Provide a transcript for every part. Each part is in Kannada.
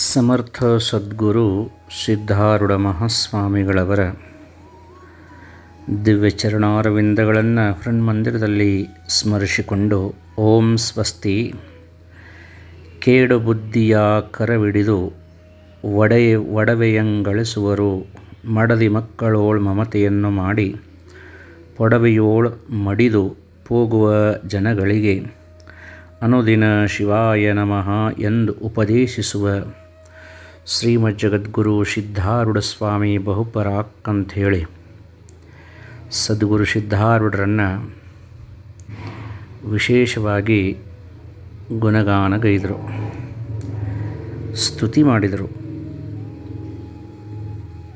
ಸಮರ್ಥ ಸದ್ಗುರು ಸಿದ್ಧಾರೂಢ ಮಹಾಸ್ವಾಮಿಗಳವರ ದಿವ್ಯ ಚರಣಾರವಿಂದಗಳನ್ನು ಹೃನ್ಮಂದಿರದಲ್ಲಿ ಸ್ಮರಿಸಿಕೊಂಡು ಓಂ ಸ್ವಸ್ತಿ ಕೇಡು ಬುದ್ಧಿಯ ಕರವಿಡಿದು ಒಡೆ ಒಡವೆಯಂಗಳಿಸುವರು. ಮಡದಿ ಮಕ್ಕಳೋಳ್ ಮಮತೆಯನ್ನು ಮಾಡಿ ಪೊಡವೆಯೋಳ್ ಮಡಿದು ಹೋಗುವ ಜನಗಳಿಗೆ ಅನುದಿನ ಶಿವಾಯ ನಮಃ ಎಂದು ಉಪದೇಶಿಸುವ. ಶ್ರೀಮದ್ ಜಗದ್ಗುರು ಸಿದ್ಧಾರೂಢ ಸ್ವಾಮಿ ಬಹುಪರಾಕ್ ಅಂಥೇಳಿ ಸದ್ಗುರು ಸಿದ್ಧಾರೂಢರನ್ನು ವಿಶೇಷವಾಗಿ ಗುಣಗಾನಗೈದರು, ಸ್ತುತಿ ಮಾಡಿದರು.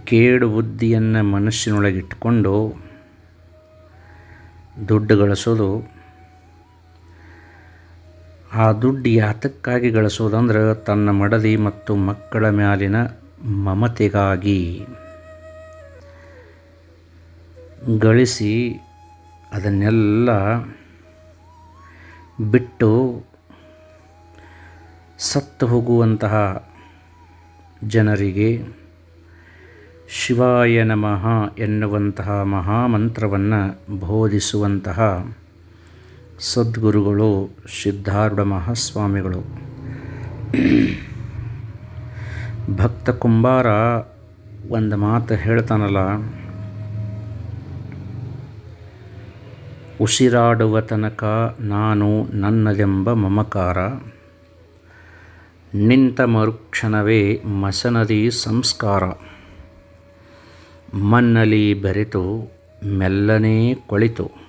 ಕೇಡು ಬುದ್ಧಿಯನ್ನು ಮನಸ್ಸಿನೊಳಗಿಟ್ಟುಕೊಂಡು ದುಡ್ಡು ಗಳಿಸೋದು ಆ ದುಡ್ಡು ಯಾತಕ್ಕಾಗಿ ಗಳಿಸೋದಂದ್ರೆ ತನ್ನ ಮಡದಿ ಮತ್ತು ಮಕ್ಕಳ ಮ್ಯಾಲಿನ ಮಮತೆಗಾಗಿ ಗಳಿಸಿ ಅದನ್ನೆಲ್ಲ ಬಿಟ್ಟು ಸತ್ತು ಹೋಗುವಂತಹ ಜನರಿಗೆ ಶಿವಾಯ ನಮಃ ಎನ್ನುವಂತಹ ಮಹಾಮಂತ್ರವನ್ನು ಬೋಧಿಸುವಂತಹ ಸದ್ಗುರುಗಳು ಸಿದ್ಧಾರೂಢ ಮಹಾಸ್ವಾಮಿಗಳು ಭಕ್ತ ಕುಂಬಾರ ಒಂದು ಮಾತು ಹೇಳ್ತಾನಲ್ಲ, ಉಸಿರಾಡುವ ತನಕ ನಾನು ನನ್ನದೆಂಬ ಮಮಕಾರ. ನಿಂತ ಮರುಕ್ಷಣವೇ ಮಸನದಿ ಸಂಸ್ಕಾರ. ಮನ್ನಲಿ ಬೆರೆತು, ಮೆಲ್ಲನೆ ಕೊಳಿತು.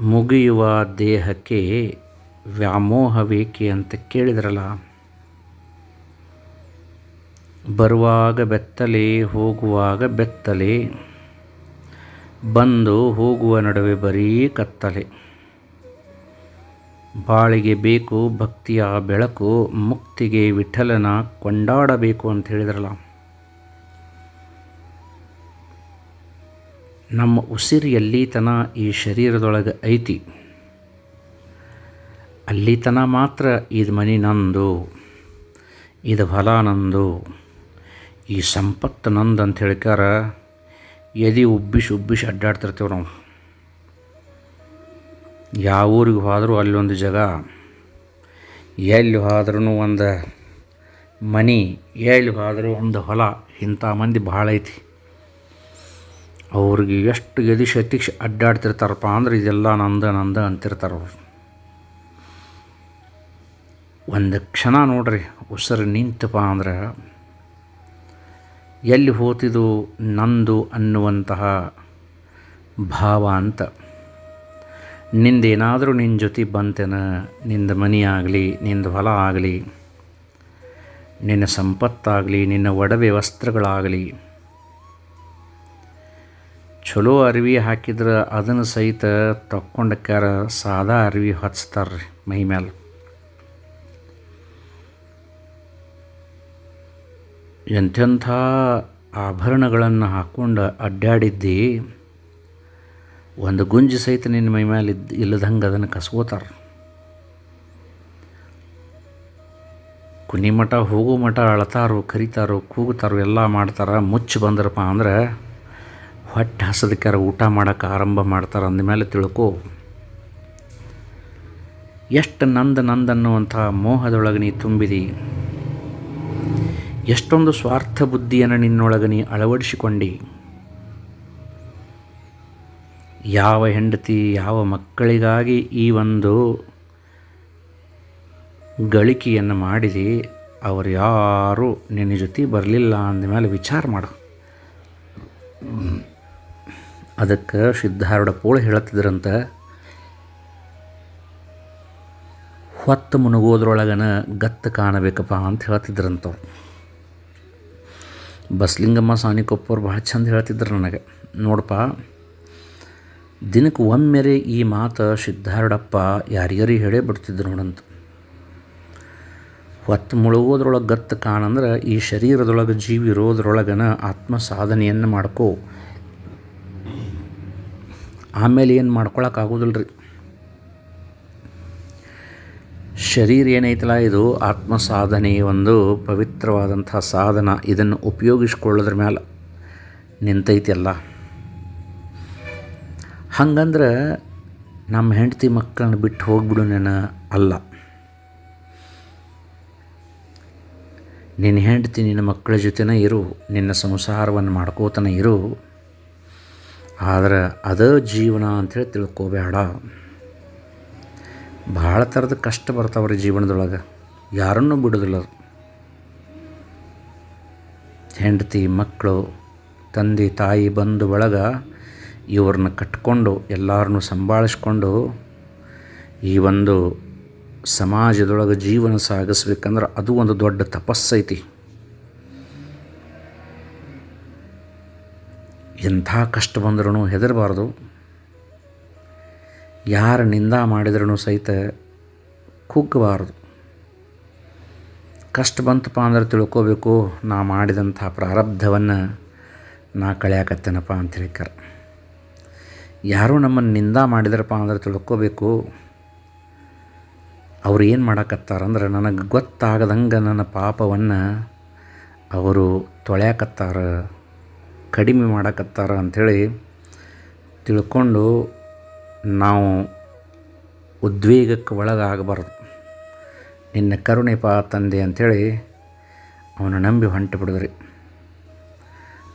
ಮುಗಿಯುವ ದೇಹಕ್ಕೆ ವ್ಯಾಮೋಹವೇಕೆ ಅಂತ ಕೇಳಿದ್ರಲ್ಲ? ಬರುವಾಗ ಬೆತ್ತಲೆ, ಹೋಗುವಾಗ ಬೆತ್ತಲೆ, ಬಂದು ಹೋಗುವ ನಡುವೆ ಬರೀ ಕತ್ತಲೆ. ಬಾಳಿಗೆ ಬೇಕು ಭಕ್ತಿಯ ಬೆಳಕು, ಮುಕ್ತಿಗೆ ವಿಠಲನ ಕೊಂಡಾಡಬೇಕು ಅಂತ ಹೇಳಿದ್ರಲ್ಲ. ನಮ್ಮ ಉಸಿರು ಎಲ್ಲಿತನ ಈ ಶರೀರದೊಳಗೆ ಐತಿ. ಅಲ್ಲಿತನ ಮಾತ್ರ ಇದು ಮನೆ ನಂದು ಇದು ಹೊಲ ನಂದು, ಈ ಸಂಪತ್ತು ನಂದು ಅಂತ ಹೇಳ್ಕಾರ ಎದಿ ಉಬ್ಬಿಸಿ ಉಬ್ಬಿಸಿ ಅಡ್ಡಾಡ್ತಿರ್ತೇವೆ ನಾವು. ಯಾವ ಊರಿಗೆ ಹೋದರೂ ಅಲ್ಲೊಂದು ಜಾಗ, ಎಲ್ಲಿ ಹೋದ್ರೂ ಒಂದು ಮನೆ, ಎಲ್ಲಿ ಹೋದರೂ ಒಂದು ಹೊಲ, ಇಂಥ ಮಂದಿ ಭಾಳ ಐತಿ. ಅವ್ರಿಗೆ ಎಷ್ಟು ಗದಿ ಶತಿಕ್ಷ ಅಡ್ಡಾಡ್ತಿರ್ತಾರಪ್ಪ ಅಂದ್ರೆ ಇದೆಲ್ಲ ನಂದ ನಂದ ಅಂತಿರ್ತಾರೆ ಅವರು. ಒಂದು ಕ್ಷಣ ನೋಡ್ರಿ, ಉಸಿರು ನಿಂತಪ್ಪ ಅಂದ್ರೆ ಎಲ್ಲಿ ಹೋತಿದು ನಂದು ಅನ್ನುವಂತಹ ಭಾವ ಅಂತ. ನಿಂದೇನಾದರೂ ನಿನ್ನ ಜೊತೆ ಬಂತೇನ, ನಿಂದ ಮನೆ ಆಗಲಿ, ನಿಂದ ಹೊಲ ಆಗಲಿ, ನಿನ್ನ ಸಂಪತ್ತಾಗಲಿ, ನಿನ್ನ ಒಡವೆ ವಸ್ತ್ರಗಳಾಗಲಿ ಚಲೋ ಅರಿವಿ ಹಾಕಿದ್ರೆ ಅದನ್ನು ಸಹಿತ ತಕ್ಕೊಂಡಕ್ಕಾರ ಸಾದಾ ಅರಿವಿ ಹಚ್ತಾರೆ ರೀ ಮೈ ಮೇಲೆ ಎಂಥೆಂಥ ಆಭರಣಗಳನ್ನು ಹಾಕ್ಕೊಂಡು ಅಡ್ಡಾಡಿದ್ದಿ ಒಂದು ಗುಂಜಿ ಸಹಿತ ನಿನ್ನ ಮೈ ಮೇಲೆ ಇದ್ದು ಇಲ್ಲದಂಗೆ ಅದನ್ನು ಕಸ್ಕೋತಾರೆ. ಕುನಿ ಹೋಗು ಹೋಗೋ ಮಠ ಅಳ್ತಾರೋ, ಕರಿತಾರೋ, ಕೂಗ್ತಾರೋ, ಎಲ್ಲ ಮಾಡ್ತಾರೆ, ಮುಚ್ಚಿ ಬಂದ್ರಪ್ಪ ಅಂದ್ರೆ ಹೊಟ್ಟೆ ಹಸದಕ್ಕಾರ ಊಟ ಮಾಡೋಕ್ಕೆ ಆರಂಭ ಮಾಡ್ತಾರೆ ಅಂದಮೇಲೆ ತಿಳ್ಕೊ. ಎಷ್ಟು ನಂದ ನಂದ ಅನ್ನುವಂಥ ಮೋಹದೊಳಗೆ ನೀ ತುಂಬಿದಿ. ಎಷ್ಟೊಂದು ಸ್ವಾರ್ಥ ಬುದ್ಧಿಯನ್ನು ನಿನ್ನೊಳಗೆ ನೀ ಅಳವಡಿಸಿಕೊಂಡು. ಯಾವ ಹೆಂಡತಿ, ಯಾವ ಮಕ್ಕಳಿಗಾಗಿ ಈ ಒಂದು ಗಳಿಕೆಯನ್ನು ಮಾಡಿದಿ, ಅವರು ಯಾರೂ ನಿನ್ನ ಜೊತೆ ಬರಲಿಲ್ಲ ಅಂದಮೇಲೆ ವಿಚಾರ ಮಾಡು. ಅದಕ್ಕೆ ಸಿದ್ಧಾರೂಢ ಪೋಳ ಹೇಳತ್ತಿದ್ರಂತ, ಹೊತ್ತು ಮುನುಗೋದ್ರೊಳಗನ ಗತ್ತು ಕಾಣಬೇಕಪ್ಪ ಅಂತ ಹೇಳ್ತಿದ್ರಂತವ್ರು ಬಸ್ಲಿಂಗಮ್ಮ ಸಾನಿಕೊಪ್ಪವ್ರು ಭಾಳ ಚಂದ ಹೇಳ್ತಿದ್ರು ನನಗೆ. ನೋಡಪ್ಪ, ದಿನಕ್ಕೆ ಒಮ್ಮೆರೆ ಈ ಮಾತು ಸಿದ್ಧಾರೂಢಪ್ಪ ಯಾರಿಗಾರಿ ಹೇಳೇ ಬಿಡ್ತಿದ್ರು ನೋಡಂತ. ಹೊತ್ತು ಮುಳುಗೋದ್ರೊಳಗೆ ಗತ್ತು ಕಾಣಂದ್ರೆ ಈ ಶರೀರದೊಳಗೆ ಜೀವಿ ಇರೋದ್ರೊಳಗನ ಆತ್ಮ ಸಾಧನೆಯನ್ನು ಮಾಡ್ಕೋ ಆಮೇಲೆ ಏನು ಮಾಡ್ಕೊಳಕ್ಕಾಗೋದಿಲ್ಲ ರೀ ಶರೀರ ಏನೈತಲ್ಲ ಇದು? ಆತ್ಮ ಸಾಧನೆ ಒಂದು ಪವಿತ್ರವಾದಂಥ ಸಾಧನ. ಇದನ್ನು ಉಪಯೋಗಿಸ್ಕೊಳ್ಳೋದ್ರ ಮೇಲೆ ನಿಂತೈತಿ ಎಲ್ಲ ಹಂಗಂದ್ರೆ ನಮ್ಮ ಹೆಂಡತಿ ಮಕ್ಕಳನ್ನ ಬಿಟ್ಟು ಹೋಗ್ಬಿಡು ನೆನ ಅಲ್ಲ. ನಿನ್ನ ಹೆಂಡತಿ ನಿನ್ನ ಮಕ್ಕಳ ಜೊತೆನೇ ಇರು. ನಿನ್ನ ಸಂಸಾರವನ್ನು ಮಾಡ್ಕೋತನ ಇರು. ಆದ್ರೆ ಅದು ಜೀವನ ಅಂಥೇಳಿ ತಿಳ್ಕೋಬೇಡ. ಭಾಳ ಥರದ ಕಷ್ಟ ಬರ್ತಾವ್ರಿ ಜೀವನದೊಳಗೆ. ಯಾರನ್ನೂ ಬಿಡೋದಿಲ್ಲ. ಹೆಂಡತಿ ಮಕ್ಕಳು ತಂದೆ, ತಾಯಿ, ಬಂಧು ಬಳಗ ಇವ್ರನ್ನ ಕಟ್ಕೊಂಡು ಎಲ್ಲರನ್ನೂ ಸಂಭಾಳಿಸ್ಕೊಂಡು ಈ ಒಂದು ಸಮಾಜದೊಳಗೆ ಜೀವನ ಸಾಗಿಸ್ಬೇಕಂದ್ರೆ ಅದು ಒಂದು ದೊಡ್ಡ ತಪಸ್ಸೈತಿ. ಎಂಥ ಕಷ್ಟ ಬಂದ್ರೂ ಹೆದರಬಾರ್ದು. ಯಾರ ನಿಂದ ಮಾಡಿದ್ರೂ ಸಹಿತ ಕುಗ್ಗಬಾರ್ದು. ಕಷ್ಟ ಬಂತಪ್ಪ ಅಂದ್ರೆ ತಿಳ್ಕೋಬೇಕು, ನಾ ಮಾಡಿದಂಥ ಪ್ರಾರಬ್ಧವನ್ನು ನಾ ಕಳೆಯಾಕತ್ತೇನಪ್ಪ ಅಂತ ಹೇಳ್ತಾರೆ ಯಾರು ನಮ್ಮನ್ನು ನಿಂದ ಮಾಡಿದ್ರಪ್ಪ ಅಂದ್ರೆ ತಿಳ್ಕೋಬೇಕು, ಅವ್ರು ಏನು ಮಾಡಕತ್ತಾರಂದ್ರೆ ನನಗೆ ಗೊತ್ತಾಗದಂಗೆ ನನ್ನ ಪಾಪವನ್ನು ಅವರು ತೊಳ್ಯಾಕತ್ತಾರ ಕಡಿಮೆ ಮಾಡಕತ್ತಾರ ಅಂಥೇಳಿ ತಿಳ್ಕೊಂಡು ನಾವು ಉದ್ವೇಗಕ್ಕೆ ಒಳಗಾಗಬಾರ್ದು. ನಿನ್ನ ಕರುಣೆ ಪಾ ತಂದೆ ಅಂಥೇಳಿ ಅವನ ನಂಬಿ ಹೊಂಟು ಬಿಡಿದ್ರಿ.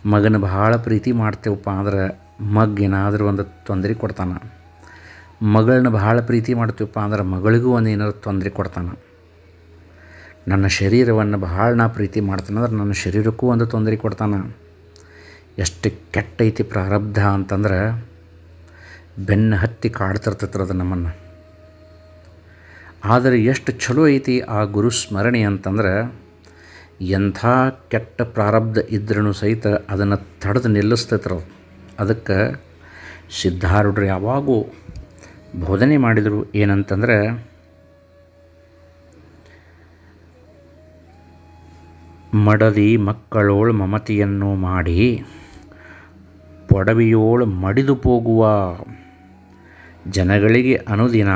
ಮಗನ ಬಹಳ ಪ್ರೀತಿ ಮಾಡ್ತೇವಪ್ಪ ಅಂದ್ರೆ ಮಗ್ ಏನಾದರೂ ಒಂದು ತೊಂದರೆ ಕೊಡ್ತಾನೆ. ಮಗಳನ್ನ ಬಹಳ ಪ್ರೀತಿ ಮಾಡ್ತೀವಪ್ಪ ಅಂದ್ರೆ ಮಗಳಿಗೂ ಒಂದು ಏನಾದ್ರು ತೊಂದರೆ ಕೊಡ್ತಾನೆ. ನನ್ನ ಶರೀರವನ್ನು ಬಹಳ ನಾ ಪ್ರೀತಿ ಮಾಡ್ತಾನೆ ಅಂದ್ರೆ ನನ್ನ ಶರೀರಕ್ಕೂ ಒಂದು ತೊಂದರೆ ಕೊಡ್ತಾನೆ. ಎಷ್ಟು ಕೆಟ್ಟೈತಿ ಪ್ರಾರಬ್ಧ ಅಂತಂದ್ರೆ ಬೆನ್ನು ಹತ್ತಿ ಕಾಡ್ತಿರ್ತೈತ್ರ ಅದು ನಮ್ಮನ್ನು. ಆದರೆ ಎಷ್ಟು ಚಲೋ ಐತಿ ಆ ಗುರು ಸ್ಮರಣೆ ಅಂತಂದ್ರೆ ಎಂಥ ಕೆಟ್ಟ ಪ್ರಾರಬ್ಧ ಇದ್ರೂ ಸಹಿತ ಅದನ್ನು ತಡೆದು ನಿಲ್ಲಿಸ್ತೈತ್ರ ಅದಕ್ಕೆ ಸಿದ್ಧಾರೂಢರು ಯಾವಾಗೂ ಬೋಧನೆ ಮಾಡಿದರು ಏನಂತಂದ್ರೆ ಮಡದಿ ಮಕ್ಕಳೋಳು ಮಮತಿಯನ್ನು ಮಾಡಿ ಪೊಡವಿಯೋಳು ಮಡಿದು ಹೋಗುವ. ಜನಗಳಿಗೆ ಅನುದಿನ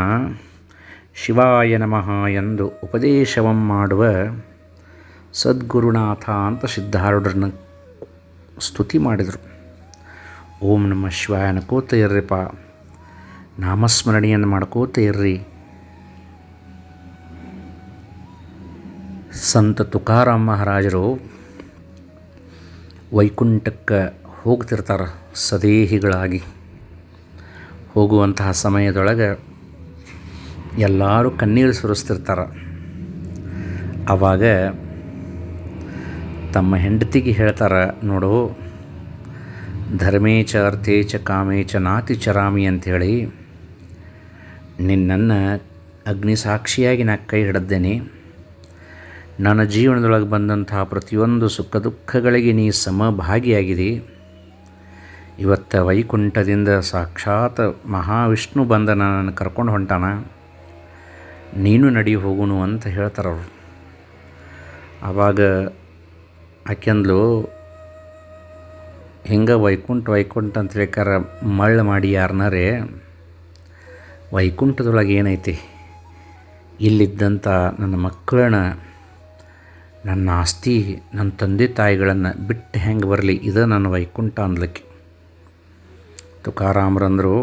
ಶಿವಾಯ ನಮಃ ಎಂದು ಉಪದೇಶವಂ ಮಾಡುವ ಸದ್ಗುರುನಾಥ ಅಂತ ಸಿದ್ಧಾರೂಢರನ್ನ ಸ್ತುತಿ ಮಾಡಿದರು. ಓಂ ನಮ ಶಿವಾಯನ ಅನ್ಕೋತ ಇರ್ರಿಪ್ಪ. ನಾಮಸ್ಮರಣೆಯನ್ನು ಮಾಡ್ಕೋತ ಇರ್ರಿ. ಸಂತ ತುಕಾರಾಮ್ ಮಹಾರಾಜರು ವೈಕುಂಠಕ್ಕೆ ಹೋಗ್ತಿರ್ತಾರೆ ಸದೇಹಿಗಳಾಗಿ. ಹೋಗುವಂತಹ ಸಮಯದೊಳಗೆ ಎಲ್ಲರೂ ಕಣ್ಣೀರು ಸುರಿಸ್ತಿರ್ತಾರೆ. ಆವಾಗ ತಮ್ಮ ಹೆಂಡತಿಗೆ ಹೇಳ್ತಾರೆ, ನೋಡು ಧರ್ಮೇಚ ಅರ್ಥೇಚ ಕಾಮೇಚ ನಾತಿ ಚರಾಮಿ ಅಂಥೇಳಿ ನಿನ್ನನ್ನು ಅಗ್ನಿ ಸಾಕ್ಷಿಯಾಗಿ ನಾ ಕೈ ಹಿಡಿದ್ದೇನೆ. ನನ್ನ ಜೀವನದೊಳಗೆ ಬಂದಂತಹ ಪ್ರತಿಯೊಂದು ಸುಖ ದುಃಖಗಳಿಗೆ ನೀ ಸಮಭಾಗಿಯಾಗಿದಿ. ಇವತ್ತು ವೈಕುಂಠದಿಂದ ಸಾಕ್ಷಾತ್ ಮಹಾವಿಷ್ಣು ಬಂದ ನನ್ನನ್ನು ಕರ್ಕೊಂಡು ಹೊಂಟಾನ. ನೀನು ನಡಿ ಹೋಗುನು ಅಂತ ಹೇಳ್ತಾರೆ ಅವರು ಆವಾಗ ಆಕೆಂದ್ಲು ಹಿಂಗೆ ವೈಕುಂಠ ವೈಕುಂಠ ಅಂತ ಹೇಳ್ಕಾರ ಮಳ್ಳ ಮಾಡಿ ಯಾರನ್ನಾರೇ ವೈಕುಂಠದೊಳಗೆ ಏನೈತಿ? ಇಲ್ಲಿದ್ದಂಥ ನನ್ನ ಮಕ್ಕಳನ್ನ, ನನ್ನ ಆಸ್ತಿ, ನನ್ನ ತಂದೆ ತಾಯಿಗಳನ್ನು ಬಿಟ್ಟು ಹೆಂಗೆ ಬರಲಿ? ಇದು ನನ್ನ ವೈಕುಂಠ ಅಂದ್ಲಕ್ಕೆ. ತುಕಾರಾಮರಂದರು,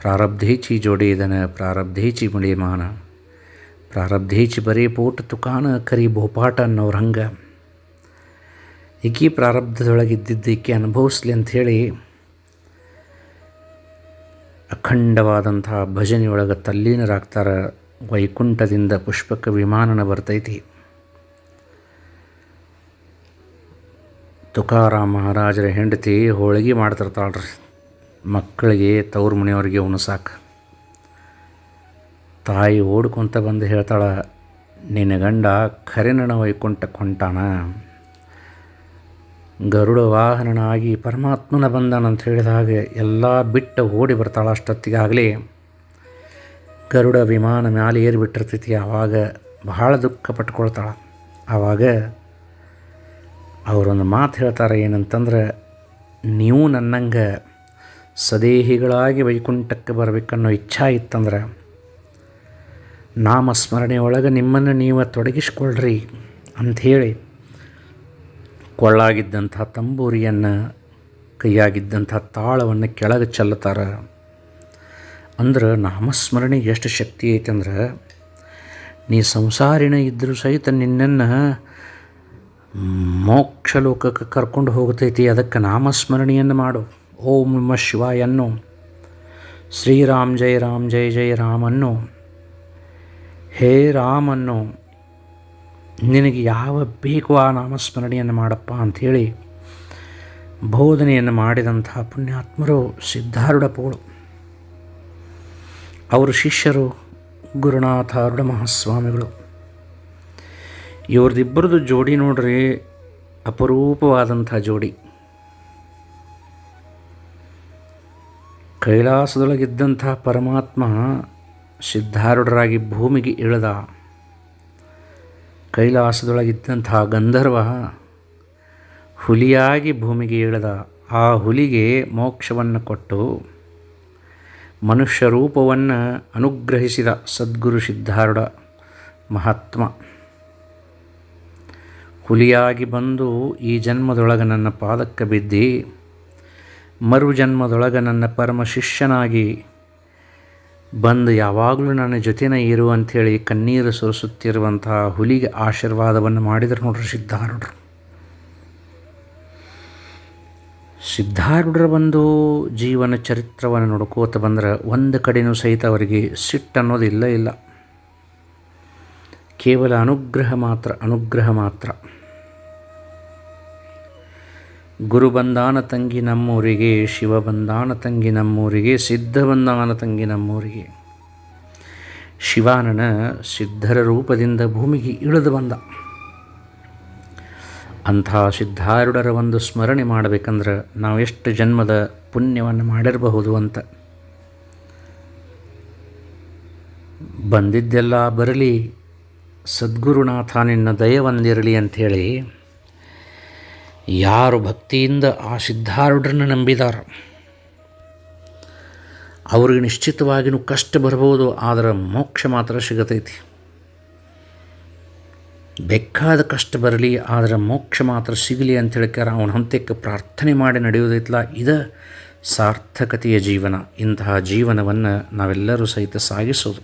ಪ್ರಾರಬ್ಧೇಚಿ ಜೋಡಿ ಇದನ ಪ್ರಾರಬ್ಧೇಚಿ ಮುಡಿಮಾನ ಪ್ರಾರಬ್ಧೇಚಿ ಬರೇ ಪೋಟ ತುಕಾನ ಕರಿ ಭೋಪಾಟ ಅನ್ನೋರು ಹಂಗೆ ಈಕಿ ಪ್ರಾರಬ್ಧದೊಳಗೆ ಇದ್ದಿದ್ದು ಈಕೆ ಅನುಭವಿಸ್ಲಿ ಅಂಥೇಳಿ ಅಖಂಡವಾದಂತಹ ಭಜನೆಯೊಳಗೆ ತಲ್ಲೀನರಾಗ್ತಾರೆ ವೈಕುಂಠದಿಂದ ಪುಷ್ಪಕ ವಿಮಾನನ ಬರ್ತೈತಿ. ತುಕಾರಾಮ್ ಮಹಾರಾಜರ ಹೆಂಡತಿ ಹೋಳಿಗೆ ಮಾಡ್ತಿರ್ತಾಳ್ರಿ. ಮಕ್ಕಳಿಗೆ ತವ್ರ ಮನೆಯವ್ರಿಗೆ ಉಣಸಾಕ ತಾಯಿ ಓಡ್ಕೊಂತ ಬಂದು ಹೇಳ್ತಾಳೆ, ನಿನ್ನ ಗಂಡ ಕರಿನಣ ವೈಕುಂಠ ಕೊಂಟಾನ. ಗರುಡ ವಾಹನನಾಗಿ ಪರಮಾತ್ಮನ ಬಂದನಂತ ಹೇಳಿದಾಗ ಎಲ್ಲ ಬಿಟ್ಟು ಓಡಿ ಬರ್ತಾಳೆ ಅಷ್ಟೊತ್ತಿಗಾಗಲಿ. ಗರುಡ ವಿಮಾನ ಮ್ಯಾಲೆ ಏರಿಬಿಟ್ಟಿರ್ತೈತಿ ಆವಾಗ ಬಹಳ ದುಃಖ ಪಟ್ಕೊಳ್ತಾಳೆ. ಆವಾಗ ಅವರೊಂದು ಮಾತು ಹೇಳ್ತಾರೆ ಏನಂತಂದ್ರೆ, ನೀವು ನನ್ನಂಗೆ ಸದೇಹಿಗಳಾಗಿ ವೈಕುಂಠಕ್ಕೆ ಬರಬೇಕನ್ನೋ ಇಚ್ಛಾ ಇತ್ತಂದ್ರೆ ನಾಮಸ್ಮರಣೆ ಒಳಗೆ ನಿಮ್ಮನ್ನು ನೀವು ತೊಡಗಿಸ್ಕೊಳ್ರಿ ಅಂಥೇಳಿ ಕೊಳ್ಳಾಗಿದ್ದಂಥ ತಂಬೂರಿಯನ್ನು, ಕೈಯಾಗಿದ್ದಂಥ ತಾಳವನ್ನು ಕೆಳಗೆ ಚೆಲ್ಲುತ್ತಾರೆ. ಅಂದ್ರೆ, ನಾಮಸ್ಮರಣೆ ಎಷ್ಟು ಶಕ್ತಿ ಐತಂದ್ರೆ, ನೀ ಸಂಸಾರಿನ ಇದ್ದರೂ ಸಹಿತ ನಿನ್ನನ್ನು ಮೋಕ್ಷ ಲೋಕಕ್ಕೆ ಕರ್ಕೊಂಡು ಹೋಗ್ತೈತಿ. ಅದಕ್ಕೆ ನಾಮಸ್ಮರಣೆಯನ್ನು ಮಾಡು. ಓಂ ನಮ ಶಿವಾಯನ್ನು. ಶ್ರೀರಾಮ್ ಜಯ ರಾಮ್ ಜಯ ಜಯ ರಾಮನ್ನು. ಹೇ ರಾಮನ್ನು, ನಿನಗೆ ಯಾವ ಬೇಕು ಆ ನಾಮಸ್ಮರಣೆಯನ್ನು ಮಾಡಪ್ಪ ಅಂಥೇಳಿ ಬೋಧನೆಯನ್ನು ಮಾಡಿದಂಥ ಪುಣ್ಯಾತ್ಮರು ಸಿದ್ಧಾರೂಢಪಗಳು ಅವರು ಶಿಷ್ಯರು ಗುರುನಾಥಾರುಡ ಮಹಾಸ್ವಾಮಿಗಳು ಇವ್ರದ್ದಿಬ್ಬರದು ಜೋಡಿ ನೋಡ್ರಿ ಅಪರೂಪವಾದಂಥ ಜೋಡಿ. ಕೈಲಾಸದೊಳಗಿದ್ದಂಥ ಪರಮಾತ್ಮ ಸಿದ್ಧಾರೂಢರಾಗಿ ಭೂಮಿಗೆ ಇಳಿದ. ಕೈಲಾಸದೊಳಗಿದ್ದಂಥ ಗಂಧರ್ವ ಹುಲಿಯಾಗಿ ಭೂಮಿಗೆ ಇಳಿದ. ಆ ಹುಲಿಗೆ ಮೋಕ್ಷವನ್ನು ಕೊಟ್ಟು ಮನುಷ್ಯ ರೂಪವನ್ನು ಅನುಗ್ರಹಿಸಿದ ಸದ್ಗುರು ಸಿದ್ಧಾರೂಢ ಮಹಾತ್ಮ. ಹುಲಿಯಾಗಿ ಬಂದು ಈ ಜನ್ಮದೊಳಗೆ ನನ್ನ ಪಾದಕ್ಕೆ ಬಿದ್ದಿ, ಮರು ಜನ್ಮದೊಳಗೆ ನನ್ನ ಪರಮ ಶಿಷ್ಯನಾಗಿ ಬಂದು ಯಾವಾಗಲೂ ನನ್ನ ಜೊತೆನ ಇರು ಅಂಥೇಳಿ ಕಣ್ಣೀರು ಸುರಿಸುತ್ತಿರುವಂತಹ ಹುಲಿಗೆ ಆಶೀರ್ವಾದವನ್ನು ಮಾಡಿದರು ನೋಡ್ರಿ ಸಿದ್ಧಾರೂಢರು. ಸಿದ್ಧಾರೂಢರ ಬಂದು ಜೀವನ ಚರಿತ್ರವನ್ನು ನೋಡ್ಕೋತ ಬಂದ್ರೆ ಒಂದು ಕಡೆಯೂ ಸಹಿತ ಅವರಿಗೆ ಸಿಟ್ಟು ಅನ್ನೋದು ಇಲ್ಲ ಇಲ್ಲ. ಕೇವಲ ಅನುಗ್ರಹ ಮಾತ್ರ ಅನುಗ್ರಹ ಮಾತ್ರ. ಗುರು ಬಂದಾನ ತಂಗಿ ನಮ್ಮೂರಿಗೆ ಶಿವ ಬಂದಾನ ತಂಗಿ ನಮ್ಮೂರಿಗೆ ಸಿದ್ಧ ಬಂದಾನ ತಂಗಿ ನಮ್ಮೂರಿಗೆ. ಶಿವಾನನ ಸಿದ್ಧರ ರೂಪದಿಂದ ಭೂಮಿಗೆ ಇಳಿದು ಬಂದ. ಅಂಥ ಸಿದ್ಧಾರುಡರ ಒಂದು ಸ್ಮರಣೆ ಮಾಡಬೇಕಂದ್ರೆ ನಾವು ಎಷ್ಟು ಜನ್ಮದ ಪುಣ್ಯವನ್ನು ಮಾಡಿರಬಹುದು ಅಂತ. ಬಂದಿದ್ದೆಲ್ಲ ಬರಲಿ ಸದ್ಗುರುನಾಥ ನಿನ್ನ ದಯವೊಂದಿರಲಿ ಅಂಥೇಳಿ ಯಾರು ಭಕ್ತಿಯಿಂದ ಆ ಸಿದ್ಧಾರೂಢರನ್ನು ನಂಬಿದಾರ, ಅವ್ರಿಗೆ ನಿಶ್ಚಿತವಾಗಿಯೂ ಕಷ್ಟ ಬರಬಹುದು ಆದರೆ ಮೋಕ್ಷ ಮಾತ್ರ ಸಿಗತೈತಿ. ಬೇಕಾದ ಕಷ್ಟ ಬರಲಿ, ಆದರೆ ಮೋಕ್ಷ ಮಾತ್ರ ಸಿಗಲಿ ಅಂತ ಹೇಳ್ಕಾರ ಅವನ ಹಂತಕ್ಕೆ ಪ್ರಾರ್ಥನೆ ಮಾಡಿ ನಡೆಯೋದೈತಲ್ಲ ಇದು ಸಾರ್ಥಕತೆಯ ಜೀವನ. ಇಂತಹ ಜೀವನವನ್ನು ನಾವೆಲ್ಲರೂ ಸಹಿತ ಸಾಗಿಸೋದು.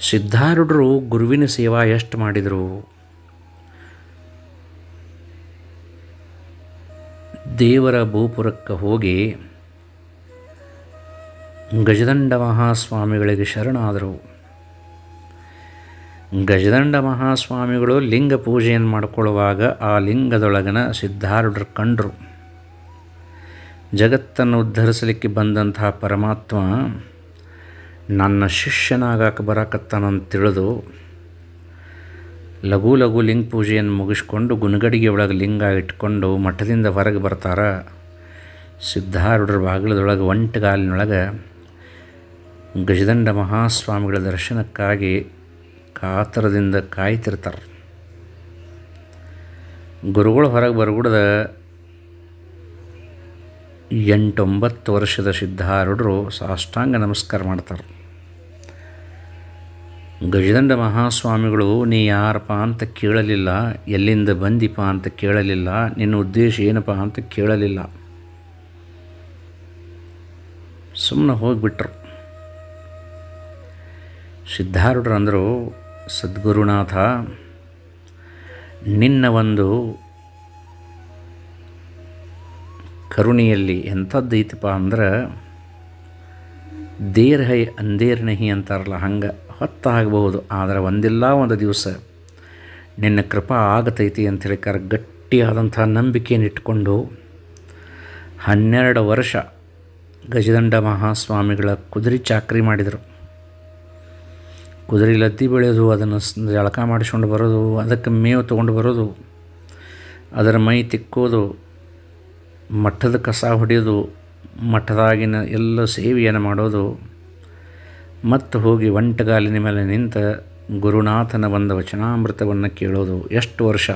ಸಿದ್ಧಾರೂಢರು ಗುರುವಿನ ಸೇವಾ ಎಷ್ಟು ಮಾಡಿದರು ದೇವರ ಭೂಪುರಕ್ಕೆ ಹೋಗಿ ಗಜದಂಡ ಮಹಾಸ್ವಾಮಿಗಳಿಗೆ ಶರಣಾದರು. ಗಜದಂಡ ಮಹಾಸ್ವಾಮಿಗಳು ಲಿಂಗ ಪೂಜೆಯನ್ನು ಮಾಡಿಕೊಳ್ಳುವಾಗ ಆ ಲಿಂಗದೊಳಗನ ಸಿದ್ಧಾರೂಢರು ಕಂಡರು. ಜಗತ್ತನ್ನು ಉದ್ಧರಿಸಲಿಕ್ಕೆ ಬಂದಂತಹ ಪರಮಾತ್ಮ ನನ್ನ ಶಿಷ್ಯನಾಗಕ್ಕೆ ಬರಕತ್ತಾನಂತ ತಿಳಿದು ಲಘು ಲಘು ಲಿಂಗ ಪೂಜೆಯನ್ನು ಮುಗಿಸ್ಕೊಂಡು ಗುಣಗಡಿಗೆ ಒಳಗೆ ಲಿಂಗ ಇಟ್ಕೊಂಡು ಮಠದಿಂದ ಹೊರಗೆ ಬರ್ತಾರ. ಸಿದ್ಧಾರೂಢರ ಬಾಗಿಲದೊಳಗೆ ಒಂಟಗಾಲಿನೊಳಗೆ ಗಜದಂಡ ಮಹಾಸ್ವಾಮಿಗಳ ದರ್ಶನಕ್ಕಾಗಿ ಕಾತರದಿಂದ ಕಾಯ್ತಿರ್ತಾರೆ. ಗುರುಗಳು ಹೊರಗೆ ಬರಗುಡ್ದ ಎಂಟೊಂಬತ್ತು ವರ್ಷದ ಸಿದ್ಧಾರೂಢರು ಸಾಷ್ಟಾಂಗ ನಮಸ್ಕಾರ ಮಾಡ್ತಾರೆ. ಗಜದಂಡ ಮಹಾಸ್ವಾಮಿಗಳು, ನೀ ಯಾರಪ್ಪ ಅಂತ ಕೇಳಲಿಲ್ಲ? ಎಲ್ಲಿಂದ ಬಂದಿಪ್ಪ ಅಂತ ಕೇಳಲಿಲ್ಲ? ನಿನ್ನ ಉದ್ದೇಶ ಏನಪ್ಪ ಅಂತ ಕೇಳಲಿಲ್ಲ? ಸುಮ್ಮನೆ ಹೋಗಿಬಿಟ್ರು. ಸಿದ್ಧಾರೂಢರು ಅಂದರು, ಸದ್ಗುರುನಾಥ, ನಿನ್ನ ಒಂದು ಕರುಣೆಯಲ್ಲಿ ಎಂಥದ್ದೈತಪ್ಪ ಅಂದ್ರೆ, ದೇರ್ಹೈ ಅಂದೇರ್ನಹಿ ಅಂದೇರ್ ನಹಿ ಅಂತಾರಲ್ಲ ಹಂಗೆ. ಹೊತ್ತಾಗಬಹುದು, ಆದರೆ ಒಂದಿಲ್ಲ ಒಂದು ದಿವಸ. ನಿನ್ನ ಕೃಪಾ ಆಗತೈತಿ ಅಂತ ಹೇಳಿಕಾರ ಗಟ್ಟಿಯಾದಂಥ ನಂಬಿಕೆಯನ್ನು ಇಟ್ಕೊಂಡು ಹನ್ನೆರಡು ವರ್ಷ ಗಜದಂಡ ಮಹಾಸ್ವಾಮಿಗಳ ಕುದುರೆ ಚಾಕ್ರಿ ಮಾಡಿದರು. ಕುದುರೆ ಲದ್ದಿ ಬೆಳೆಯೋದು ಅದನ್ನು ಜಳಕ ಮಾಡಿಸ್ಕೊಂಡು ಬರೋದು, ಅದಕ್ಕೆ ಮೇವು ತೊಗೊಂಡು ಬರೋದು, ಅದರ ಮೈ ತಿಕ್ಕೋದು, ಮಠದ ಕಸ ಹೊಡೆಯೋದು, ಮಠದಾಗಿನ ಎಲ್ಲ ಸೇವೆಯನ್ನು ಮಾಡೋದು ಮತ್ತು ಹೋಗಿ ಒಂಟಗಾಲಿನ ಮೇಲೆ ನಿಂತ ಗುರುನಾಥನ ಬಂದ ವಚನಾಮೃತವನ್ನು ಕೇಳೋದು ಎಷ್ಟು ವರ್ಷ?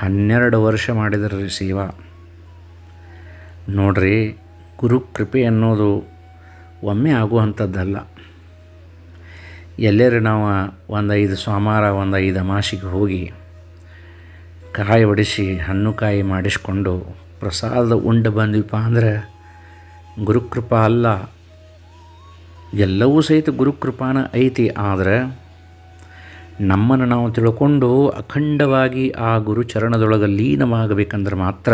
ಹನ್ನೆರಡು ವರ್ಷ ಮಾಡಿದರೆ ಸೇವಾ ನೋಡ್ರಿ ಗುರುಕೃಪೆ ಅನ್ನೋದು ಒಮ್ಮೆ ಆಗುವಂಥದ್ದಲ್ಲ. ಎಲ್ಲರೂ ನಾವು ಒಂದು ಐದು ಸೋಮವಾರ ಒಂದು ಐದು ಅಮಾಸಿಗೆ ಹೋಗಿ ಕಾಯಿ ಹೊಡಿಸಿ ಹಣ್ಣು ಕಾಯಿ ಮಾಡಿಸ್ಕೊಂಡು ಪ್ರಸಾದ ಉಂಡು ಬಂದ್ವಿಪ್ಪ ಅಂದ್ರೆ ಗುರುಕೃಪ ಅಲ್ಲ. ಎಲ್ಲವೂ ಸಹಿತ ಗುರುಕೃಪಾನ ಐತಿ, ಆದರೆ ನಮ್ಮನ್ನು ನಾವು ತಿಳ್ಕೊಂಡು ಅಖಂಡವಾಗಿ ಆ ಗುರುಚರಣದೊಳಗೆ ಲೀನವಾಗಬೇಕಂದ್ರೆ ಮಾತ್ರ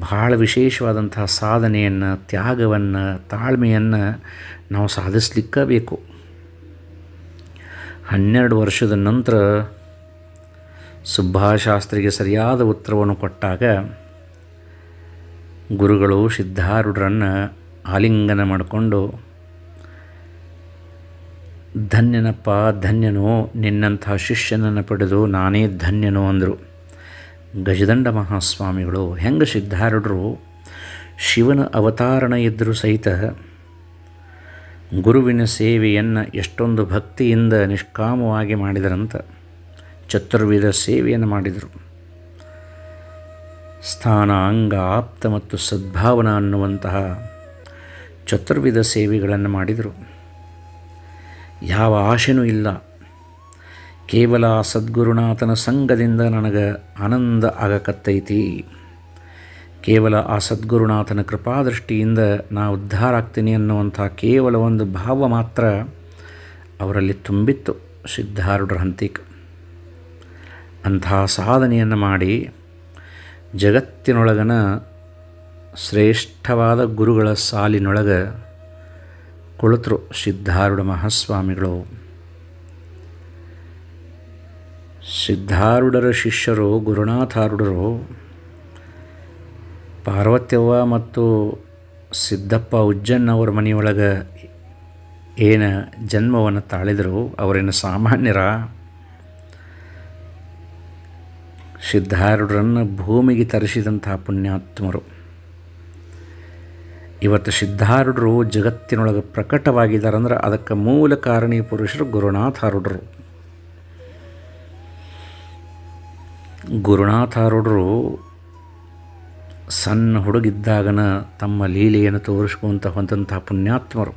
ಭಾಳ ವಿಶೇಷವಾದಂತಹ ಸಾಧನೆಯನ್ನು, ತ್ಯಾಗವನ್ನು, ತಾಳ್ಮೆಯನ್ನು ನಾವು ಸಾಧಿಸ್ಲಿಕ್ಕೆ ಬೇಕು ಹನ್ನೆರಡು ವರ್ಷದ ನಂತರ ಸುಬ್ಬಾಶಾಸ್ತ್ರಿಗೆ ಸರಿಯಾದ ಉತ್ತರವನ್ನು ಕೊಟ್ಟಾಗ ಗುರುಗಳು ಸಿದ್ಧಾರೂಢರನ್ನು ಆಲಿಂಗನ ಮಾಡಿಕೊಂಡು, ಧನ್ಯನಪ್ಪ, ಧನ್ಯನೋ, ನಿನ್ನಂಥ ಶಿಷ್ಯನನ್ನು ಪಡೆದು ನಾನೇ ಧನ್ಯನೋ ಅಂದರು. ಗಜದಂಡ ಮಹಾಸ್ವಾಮಿಗಳು, ಹೆಂಗೆ ಸಿದ್ಧಾರೂಢರು, ಶಿವನ ಅವತಾರಣ ಇದ್ದರೂ ಸಹಿತ ಗುರುವಿನ ಸೇವೆಯನ್ನು ಎಷ್ಟೊಂದು ಭಕ್ತಿಯಿಂದ ನಿಷ್ಕಾಮವಾಗಿ ಮಾಡಿದರಂತ ಚತುರ್ವಿಧ ಸೇವೆಯನ್ನು ಮಾಡಿದರು. ಸ್ಥಾನ ಅಂಗ ಆಪ್ತ ಮತ್ತು ಸದ್ಭಾವನಾ ಅನ್ನುವಂತಹ ಚತುರ್ವಿಧ ಸೇವೆಗಳನ್ನು ಮಾಡಿದರು. ಯಾವ ಆಶೆನೂ ಇಲ್ಲ. ಕೇವಲ ಸದ್ಗುರುನಾಥನ ಸಂಘದಿಂದ ನನಗೆ ಆನಂದ ಆಗಕತ್ತೈತಿ. ಕೇವಲ ಆ ಸದ್ಗುರುನಾಥನ ಕೃಪಾದೃಷ್ಟಿಯಿಂದ ನಾ ಉದ್ಧಾರ ಆಗ್ತೀನಿ ಅನ್ನುವಂಥ ಕೇವಲ ಒಂದು ಭಾವ ಮಾತ್ರ ಅವರಲ್ಲಿ ತುಂಬಿತ್ತು ಸಿದ್ಧಾರುಡ್ರ ಹಂತಿಕ್. ಅಂಥ ಸಾಧನೆಯನ್ನು ಮಾಡಿ ಜಗತ್ತಿನೊಳಗನ ಶ್ರೇಷ್ಠವಾದ ಗುರುಗಳ ಸಾಲಿನೊಳಗೆ ಕುಳಿತರು ಸಿದ್ಧಾರೂಢ ಮಹಾಸ್ವಾಮಿಗಳು. ಸಿದ್ಧಾರೂಢರ ಶಿಷ್ಯರು, ಗುರುನಾಥಾರೂಢರು, ಪಾರ್ವತ್ಯವ್ವ ಮತ್ತು ಸಿದ್ದಪ್ಪ ಉಜ್ಜನ್ನವರ ಮನೆಯೊಳಗೆ ಏನು ಜನ್ಮವನ್ನು ತಾಳಿದರು, ಅವರೇನು ಸಾಮಾನ್ಯರ? ಸಿದ್ಧಾರೂಢರನ್ನು ಭೂಮಿಗೆ ತರಿಸಿದಂತಹ ಪುಣ್ಯಾತ್ಮರು. ಇವತ್ತು ಸಿದ್ಧಾರೂಢರು ಜಗತ್ತಿನೊಳಗೆ ಪ್ರಕಟವಾಗಿದ್ದಾರೆ ಅಂದ್ರೆ ಅದಕ್ಕೆ ಮೂಲ ಕಾರಣಿ ಪುರುಷರು ಗುರುನಾಥಾರೂಢರು ಗುರುನಾಥಾರೂಢರು ಸಣ್ಣ ಹುಡುಗಿದ್ದಾಗನ ತಮ್ಮ ಲೀಲೆಯನ್ನು ತೋರಿಸ್ಕೊಂತ ಹೊಂದಂತಹ ಪುಣ್ಯಾತ್ಮರು.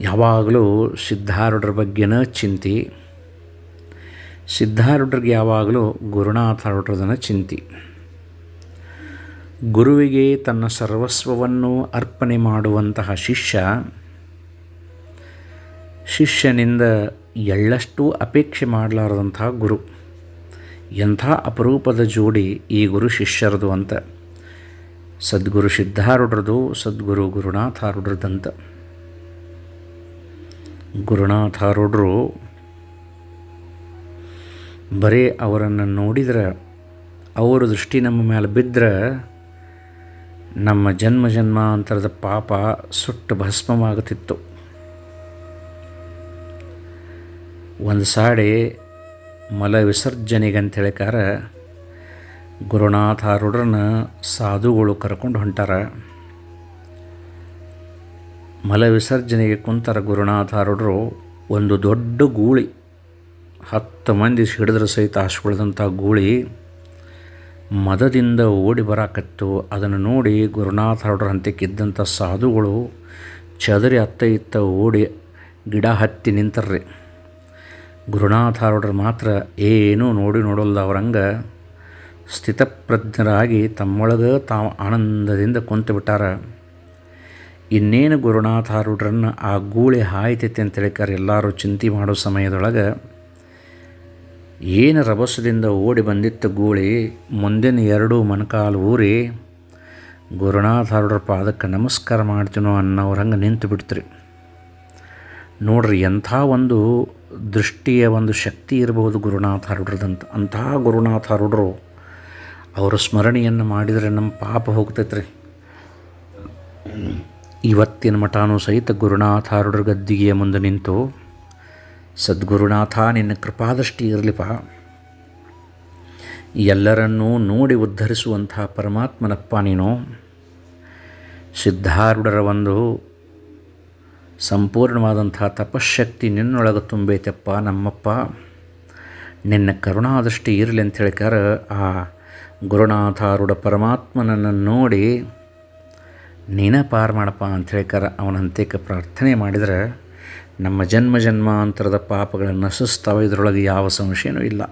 ಯಾವಾಗಲೂ ಸಿದ್ಧಾರೂಢರ ಬಗ್ಗೆನ ಚಿಂತೆ, ಸಿದ್ಧಾರೂಢರಿಗೆ ಯಾವಾಗಲೂ ಗುರುನಾಥಾರೂಢರದನ ಚಿಂತೆ. ಗುರುವಿಗೆ ತನ್ನ ಸರ್ವಸ್ವವನ್ನು ಅರ್ಪಣೆ ಮಾಡುವಂತಹ ಶಿಷ್ಯ, ಶಿಷ್ಯನಿಂದ ಎಳ್ಳಷ್ಟು ಅಪೇಕ್ಷೆ ಮಾಡಲಾರದಂತಹ ಗುರು. ಎಂಥ ಅಪರೂಪದ ಜೋಡಿ ಈ ಗುರು ಶಿಷ್ಯರದು ಅಂತ. ಸದ್ಗುರು ಸಿದ್ಧಾರುಡ್ರದು ಸದ್ಗುರು ಗುರುನಾಥಾರೂಢರದಂತ. ಗುರುನಾಥಾರೂಢರು ಬರೇ ಅವರನ್ನು ನೋಡಿದ್ರೆ, ಅವರ ದೃಷ್ಟಿ ನಮ್ಮ ಮೇಲೆ ಬಿದ್ದರೆ ನಮ್ಮ ಜನ್ಮ ಜನ್ಮಾಂತರದ ಪಾಪ ಸುಟ್ಟು ಭಸ್ಮವಾಗುತ್ತಿತ್ತು. ಒಂದು ಸಾಡೆ ಮಲ ವಿಸರ್ಜನೆಗಂತೇಳಿಕಾರ ಗುರುನಾಥಾರೂಢರನ್ನ ಸಾಧುಗಳು ಕರ್ಕೊಂಡು ಹೊಂಟಾರ. ಮಲ ವಿಸರ್ಜನೆಗೆ ಕುಂತಾರ ಗುರುನಾಥಾರೂಢರು ಒಂದು ದೊಡ್ಡ ಗೂಳಿ, ಹತ್ತು ಮಂದಿ ಹಿಡಿದ್ರೆ ಸಹಿತ ಹಾಸ್ಕೊಳ್ದಂಥ ಗೂಳಿ. ಮದದಿಂದ ಓಡಿ ಬರಾಕತ್ತು. ಅದನ್ನು ನೋಡಿ ಗುರುನಾಥಾರೂಢರ ಹಂತಕ್ಕಿದ್ದಂಥ ಸಾಧುಗಳು ಚದರಿ ಅತ್ತ ಇತ್ತ ಓಡಿ ಗಿಡ ಹತ್ತಿ ನಿಂತರ್ರಿ. ಗುರುನಾಥಾರೂಢರು ಮಾತ್ರ ಏನೂ ನೋಡಿ ನೋಡಲ್ಲ ಅವರಂಗ ಸ್ಥಿತಪ್ರಜ್ಞರಾಗಿ ತಮ್ಮೊಳಗೆ ತಾವು ಆನಂದದಿಂದ ಕುಂತು ಬಿಟ್ಟಾರ. ಇನ್ನೇನು ಗುರುನಾಥಾರೂಢರನ್ನು ಆ ಗೂಳಿ ಹಾಯ್ತೈತೆ ಅಂತ ಹೇಳಿಕಾರೆ ಎಲ್ಲರೂ ಚಿಂತೆ ಮಾಡೋ ಸಮಯದೊಳಗೆ ಏನು ರಭಸದಿಂದ ಓಡಿ ಬಂದಿತ್ತ ಗೂಳಿ? ಮುಂದಿನ ಎರಡು ಮೊಣಕಾಲು ಊರಿ. ಗುರುನಾಥಾರೂಢರ ಪಾದಕ್ಕೆ ನಮಸ್ಕಾರ ಮಾಡ್ತೀನೋ ಅನ್ನೋರು ಹಂಗೆ ನಿಂತು ಬಿಡ್ತ್ರಿ. ನೋಡ್ರಿ, ಎಂಥ ಒಂದು ದೃಷ್ಟಿಯ ಒಂದು ಶಕ್ತಿ ಇರಬಹುದು ಅಂಥ ಗುರುನಾಥ ಆರುಡ್ರು ಅವರ ಸ್ಮರಣೆಯನ್ನು ಮಾಡಿದರೆ ನಮ್ಮ ಪಾಪ ಹೋಗ್ತೈತ್ರಿ. ಇವತ್ತಿನ ಮಠಾನು ಸಹಿತ ಗುರುನಾಥ ಹರಡ್ರ ಗದ್ದಿಗೆಯ ಮುಂದೆ ನಿಂತು ಸದ್ಗುರುನಾಥ, ನಿನ್ನ ಕೃಪಾದೃಷ್ಟಿ ಇರಲಿಪ ಎಲ್ಲರನ್ನೂ ನೋಡಿ ಉದ್ಧರಿಸುವಂಥ ಪರಮಾತ್ಮನಪ್ಪ ನೀನು. ಸಿದ್ಧಾರೂಢರ ಒಂದು ಸಂಪೂರ್ಣವಾದಂಥ ತಪಶಕ್ತಿ ನಿನ್ನೊಳಗೆ ತುಂಬೈತಪ್ಪ ನಮ್ಮಪ್ಪ. ನಿನ್ನ ಕರುಣಾದೃಷ್ಟಿ ಇರಲಿ ಅಂತ ಹೇಳ್ಕಾರ ಆ ಗುರುನಾಥಾರೂಢ ಪರಮಾತ್ಮನನ್ನು ನೋಡಿ ನೀನ ಪಾರು ಮಾಡಪ್ಪ ಅಂತ ಹೇಳ್ಕಾರ ಅವನ ಅಂತ್ಯಕ್ಕೆ ಪ್ರಾರ್ಥನೆ ಮಾಡಿದರೆ ನಮ್ಮ ಜನ್ಮ ಜನ್ಮಾಂತರದ ಪಾಪಗಳನ್ನು ನಶಿಸ್ತಾವೆ. ಇದರೊಳಗೆ ಯಾವ ಸಂಶಯನೂ ಇಲ್ಲ.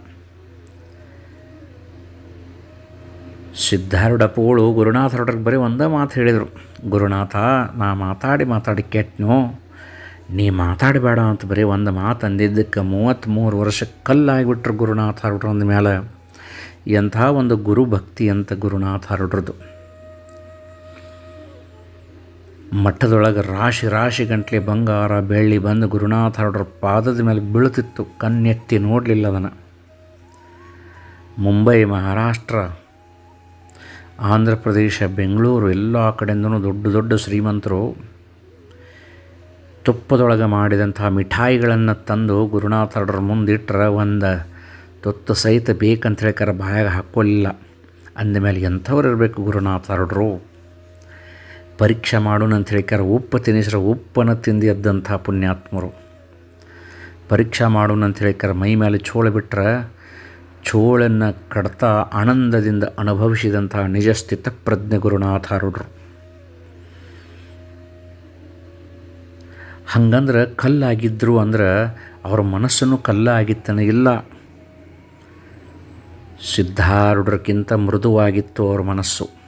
ಸಿದ್ಧಾರೂಢಪ್ಪಗಳು ಗುರುನಾಥ ಹೊರಡ್ರಿಗೆ ಬರೀ ಒಂದೇ ಮಾತು ಹೇಳಿದರು. ಗುರುನಾಥ, ನಾ ಮಾತಾಡಿ ಮಾತಾಡಿ ಕೆಟ್ಟನು ನೀ ಮಾತಾಡಬೇಡ ಅಂತ ಬರೀ ಒಂದು ಮಾತು ಅಂದಿದ್ದಕ್ಕೆ ಮೂವತ್ತ್ಮೂರು ವರ್ಷ ಕಲ್ಲಾಗಿಬಿಟ್ರು ಗುರುನಾಥ ಹರಡ್ರು ಮೇಲೆ ಎಂಥ ಒಂದು ಗುರು ಭಕ್ತಿ ಅಂತ ಗುರುನಾಥ ಹೊರಡ್ರದು ಮಠದೊಳಗೆ ರಾಶಿ ರಾಶಿ ಗಂಟ್ಲೆ ಬಂಗಾರ, ಬೆಳ್ಳಿ ಬಂದು ಗುರುನಾಥ ಹೊರಡ್ರ ಪಾದದ ಮೇಲೆ ಬೀಳುತ್ತಿತ್ತು. ಕಣ್ಣೆತ್ತಿ ನೋಡಲಿಲ್ಲ ಅದನ್ನು. ಮುಂಬೈ, ಮಹಾರಾಷ್ಟ್ರ ಆಂಧ್ರ ಪ್ರದೇಶ ಬೆಂಗಳೂರು ಎಲ್ಲ ಕಡೆಯಿಂದನೂ ದೊಡ್ಡ ದೊಡ್ಡ ಶ್ರೀಮಂತರು ತುಪ್ಪದೊಳಗೆ ಮಾಡಿದಂಥ ಮಿಠಾಯಿಗಳನ್ನು ತಂದು ಗುರುನಾಥರ ಮುಂದಿಟ್ಟರೆ ಒಂದು ತುತ್ತು ಸಹಿತ ಬೇಕಂತ ಹೇಳಿಕರ ಬಾಯಾಗ ಹಾಕ್ಕೊಳ್ಳಿಲ್ಲ ಅಂದಮೇಲೆ ಎಂಥವ್ರು ಇರಬೇಕು ಗುರುನಾಥರಡ್ರು ಪರೀಕ್ಷೆ ಮಾಡೋಣ ಅಂತ ಹೇಳ್ಕಾರ ಉಪ್ಪು ತಿನ್ನಿಸ್ರೆ, ಉಪ್ಪನ್ನು ತಿಂದು ಎದ್ದಂಥ ಪುಣ್ಯಾತ್ಮರು. ಪರೀಕ್ಷೆ ಮಾಡೋಣ ಅಂತ ಹೇಳ್ಕಾರ ಮೈ ಮೇಲೆ ಚೋಳ ಬಿಟ್ಟರೆ ಚೋಳನ್ನು ಕಡ್ತಾ ಆನಂದದಿಂದ ಅನುಭವಿಸಿದಂತಹ ನಿಜಸ್ಥಿತ ಪ್ರಜ್ಞೆ ಗುರುನಾಥಾರೂಢರು. ಹಂಗಂದ್ರೆ ಕಲ್ಲಾಗಿದ್ದರು ಅಂದ್ರೆ ಅವ್ರ ಮನಸ್ಸನ್ನು ಕಲ್ಲಾಗಿತ್ತನ ಇಲ್ಲ. ಸಿದ್ಧಾರುಡ್ರಕ್ಕಿಂತ ಮೃದುವಾಗಿತ್ತು ಅವ್ರ ಮನಸ್ಸು.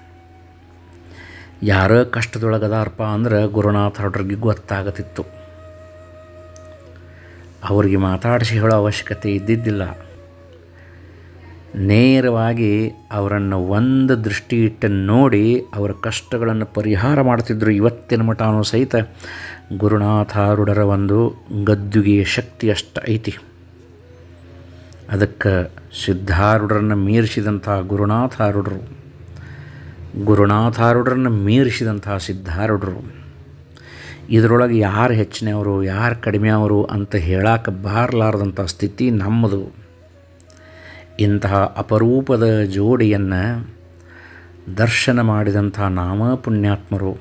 ಯಾರೋ ಕಷ್ಟದೊಳಗದಾರಪ್ಪ ಅಂದ್ರೆ ಗುರುನಾಥ ಹೊಡ್ರಿಗೆ ಗೊತ್ತಾಗತಿತ್ತು. ಅವ್ರಿಗೆ ಮಾತಾಡಿಸಿ ಹೇಳೋ ಅವಶ್ಯಕತೆ ಇದ್ದಿದ್ದಿಲ್ಲ. ನೇರವಾಗಿ ಅವರನ್ನು ಒಂದು ದೃಷ್ಟಿ ಇಟ್ಟು ನೋಡಿ ಅವರ ಕಷ್ಟಗಳನ್ನು ಪರಿಹಾರ ಮಾಡ್ತಿದ್ದರು ಇವತ್ತಿನ ಮಠನೂ ಸಹಿತ ಗುರುನಾಥಾರುಡರ ಒಂದು ಗದ್ದುಗೆಯ ಶಕ್ತಿ ಅಷ್ಟು ಐತಿ. ಅದಕ್ಕೆ ಸಿದ್ಧಾರೂಢರನ್ನು ಮೀರಿಸಿದಂಥ ಗುರುನಾಥಾರೂಢರು ಗುರುನಾಥಾರೂಢರನ್ನು ಮೀರಿಸಿದಂತಹ ಸಿದ್ಧಾರೂಢರು. ಇದರೊಳಗೆ ಯಾರು ಹೆಚ್ಚಿನವರು, ಯಾರು ಕಡಿಮೆ ಅವರು ಅಂತ ಹೇಳಕ್ಕೆ ಬಾರಲಾರ್ದಂಥ ಸ್ಥಿತಿ ನಮ್ಮದು. ಇಂತಹ ಅಪರೂಪದ ಜೋಡಿಯನ್ನು ದರ್ಶನ ಮಾಡಿದಂಥ ನಾಮ ಪುಣ್ಯಾತ್ಮರು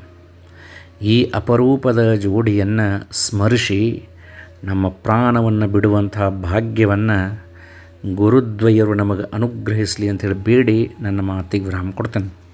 ಈ ಅಪರೂಪದ ಜೋಡಿಯನ್ನು ಸ್ಮರಿಸಿ ನಮ್ಮ ಪ್ರಾಣವನ್ನು ಬಿಡುವಂಥ ಭಾಗ್ಯವನ್ನು ಗುರುದ್ವಯರು ನಮಗೆ ಅನುಗ್ರಹಿಸಲಿ ಅಂತೇಳಿ ಬೇಡಿ, ನನ್ನ ಮಾತಿಗೆ ವಿರಾಮ ಕೊಡ್ತೇನೆ.